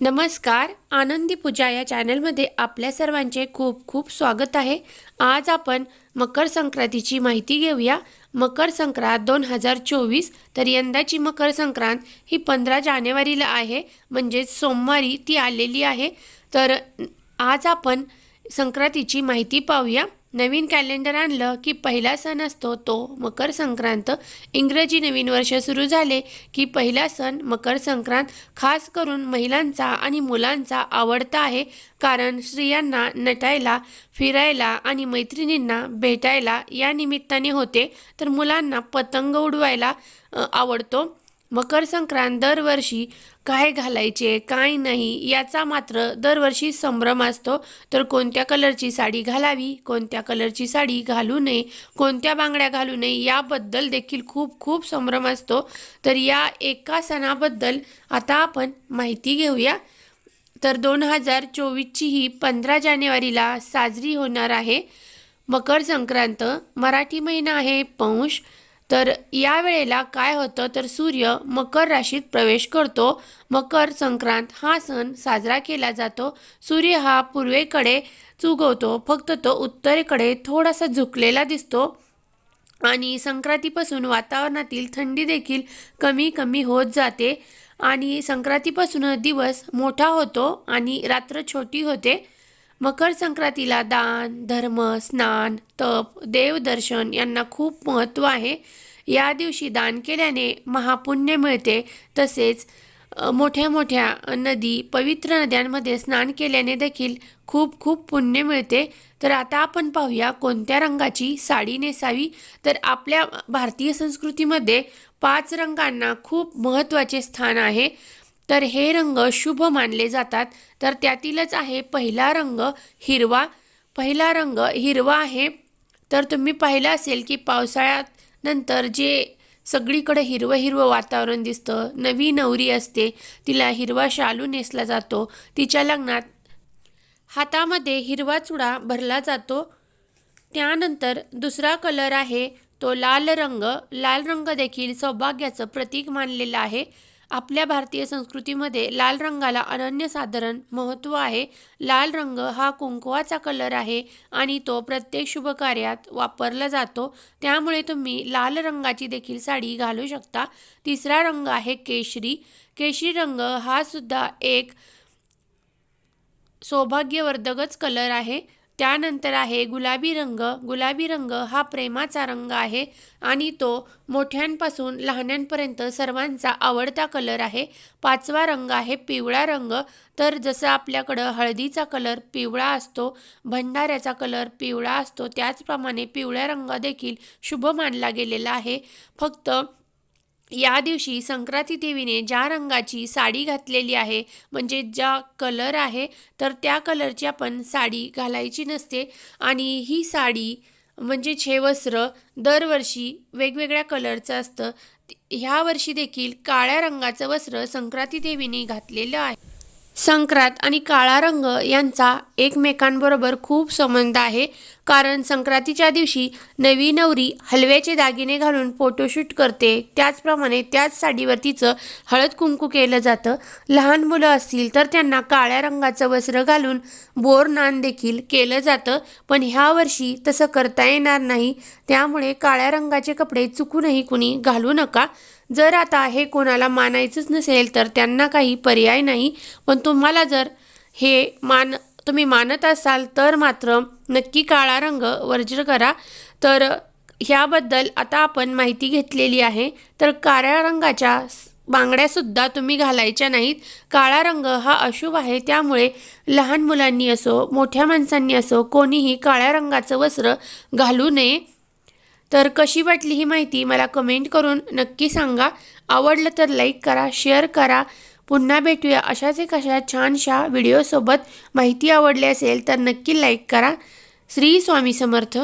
नमस्कार आनंदी पूजा या चॅनलमध्ये आपल्या सर्वांचे खूप खूप स्वागत आहे. आज आपण मकर संक्रांतीची माहिती घेऊया. मकर संक्रांत दोन हजार चोवीस तर यंदाची मकर संक्रांत ही पंधरा जानेवारीला आहे म्हणजेच सोमवारी ती आलेली आहे. तर आज आपण संक्रांतीची माहिती पाहूया. नवीन कॅलेंडर आणलं की पहिला सण असतो तो मकर संक्रांत. इंग्रजी नवीन वर्ष सुरू झाले की पहिला सण मकर संक्रांत खास करून महिलांचा आणि मुलांचा आवडता आहे. कारण स्त्रियांना नटायला फिरायला आणि मैत्रिणींना भेटायला या निमित्ताने होते. तर मुलांना पतंग उडवायला आवडतो. मकर संक्रांत दरवर्षी काय घालायचे काय नाही याचा मात्र दरवर्षी संभ्रम असतो. तर कोणत्या कलरची साडी घालावी कोणत्या कलरची साडी घालू नये कोणत्या बांगड्या घालू नये याबद्दल देखील खूप खूप संभ्रम असतो. तर या एका सणाबद्दल आता आपण माहिती घेऊया. तर दोन हजार चोवीसची ही पंधरा जानेवारीला साजरी होणार आहे. मकर संक्रांत मराठी महिना आहे पौष. तर या वेळेला काय होतं तर सूर्य मकर राशीत प्रवेश करतो. मकर संक्रांत हा सण साजरा केला जातो. सूर्य हा पूर्वेकडे चुगवतो. फक्त तो उत्तरेकडे थोडासा झुकलेला दिसतो. आणि संक्रांतीपासून वातावरणातील थंडी देखील कमी कमी होत जाते. आणि संक्रांतीपासून दिवस मोठा होतो आणि रात्र छोटी होते. मकर संक्रांतीला दान धर्म स्नान तप देवदर्शन यांना खूप महत्त्व आहे. या दिवशी दान केल्याने महापुण्य मिळते. तसेच मोठ्या मोठ्या नदी पवित्र नद्यांमध्ये स्नान केल्याने देखील खूप खूप पुण्य मिळते. तर आता आपण पाहूया कोणत्या रंगाची साडी नेसावी. तर आपल्या भारतीय संस्कृतीमध्ये पाच रंगांना खूप महत्त्वाचे स्थान आहे. तर हे रंग शुभ मानले जातात. तर त्यातीलच आहे पहिला रंग हिरवा. पहिला रंग हिरवा आहे. तर तुम्ही पाहिलं असेल की पावसाळ्यात नंतर जे सगळीकडे हिरवं हिरवं वातावरण दिसतं नवी नवरी असते तिला हिरवा शालू नेसला जातो तिच्या लग्नात हातामध्ये हिरवा चुडा भरला जातो. त्यानंतर दुसरा कलर आहे तो लाल रंग. लाल रंग देखील सौभाग्याचं प्रतीक मानलेलं आहे. आपल्या भारतीय संस्कृतीमध्ये लाल रंगाला अनन्यसाधारण महत्त्व आहे. लाल रंग हा कुंकवाचा कलर आहे आणि तो प्रत्येक शुभ कार्यात वापरला जातो. त्यामुळे तुम्ही लाल रंगाची देखील साडी घालू शकता. तिसरा रंग आहे केशरी. केशरी रंग हा सुद्धा एक सौभाग्यवर्धकच कलर आहे. त्यानंतर आहे गुलाबी रंग. गुलाबी रंग हा प्रेमाचा रंग आहे आणि तो मोठ्यांपासून लहान्यांपर्यंत सर्वांचा आवडता कलर आहे. पाचवा रंग आहे पिवळा रंग. तर जसं आपल्याकडं हळदीचा कलर पिवळा असतो भंडाऱ्याचा कलर पिवळा असतो त्याचप्रमाणे पिवळा रंग देखील शुभ मानला गेलेला आहे. फक्त या दिवशी संक्रांती देवीने ज्या रंगाची साडी घातलेली आहे म्हणजे ज्या कलर आहे तर त्या कलरची आपण साडी घालायची नसते. आणि ही साडी म्हणजे छेवस्त्र दरवर्षी वेगवेगळ्या कलरचं असतं. ह्या वर्षी देखील काळ्या रंगाचं वस्त्र संक्रांती देवीने घातलेलं आहे. संक्रांत आणि काळा रंग यांचा एकमेकांबरोबर खूप संबंध आहे. कारण संक्रांतीच्या दिवशी नवी नवरी हलव्याचे दागिने घालून फोटोशूट करते. त्याचप्रमाणे त्याच साडीवर तिचं हळद कुंकू केलं जातं. लहान मुलं असतील तर त्यांना काळ्या रंगाचं वस्त्र घालून बोर नान देखील केलं जातं. पण ह्या वर्षी तसं करता येणार नाही. त्यामुळे काळ्या रंगाचे कपडे चुकूनही कुणी घालू नका. जर आता हे कोणाला मानायचंच नसेल तर त्यांना काही पर्याय नाही. पण तुम्हाला जर हे मान तुम्ही मानत असाल तर मात्र नक्की काळा रंग वर्ज्य करा. तर ह्याबद्दल आता आपण माहिती घेतलेली आहे. तर काळ्या रंगाच्या बांगड्यासुद्धा तुम्ही घालायच्या नाहीत. काळा रंग हा अशुभ आहे त्यामुळे लहान मुलांनी असो मोठ्या माणसांनी असो कोणीही काळ्या रंगाचं वस्त्र घालू नये. तर कशी वाटली ही माहिती मला कमेंट करून नक्की सांगा. आवडलं तर लाईक करा शेअर करा. पुन्हा भेटूया. अशाच एक अशा छानशा व्हिडिओसोबत माहिती आवडली असेल तर नक्की लाईक करा. श्री स्वामी समर्थ.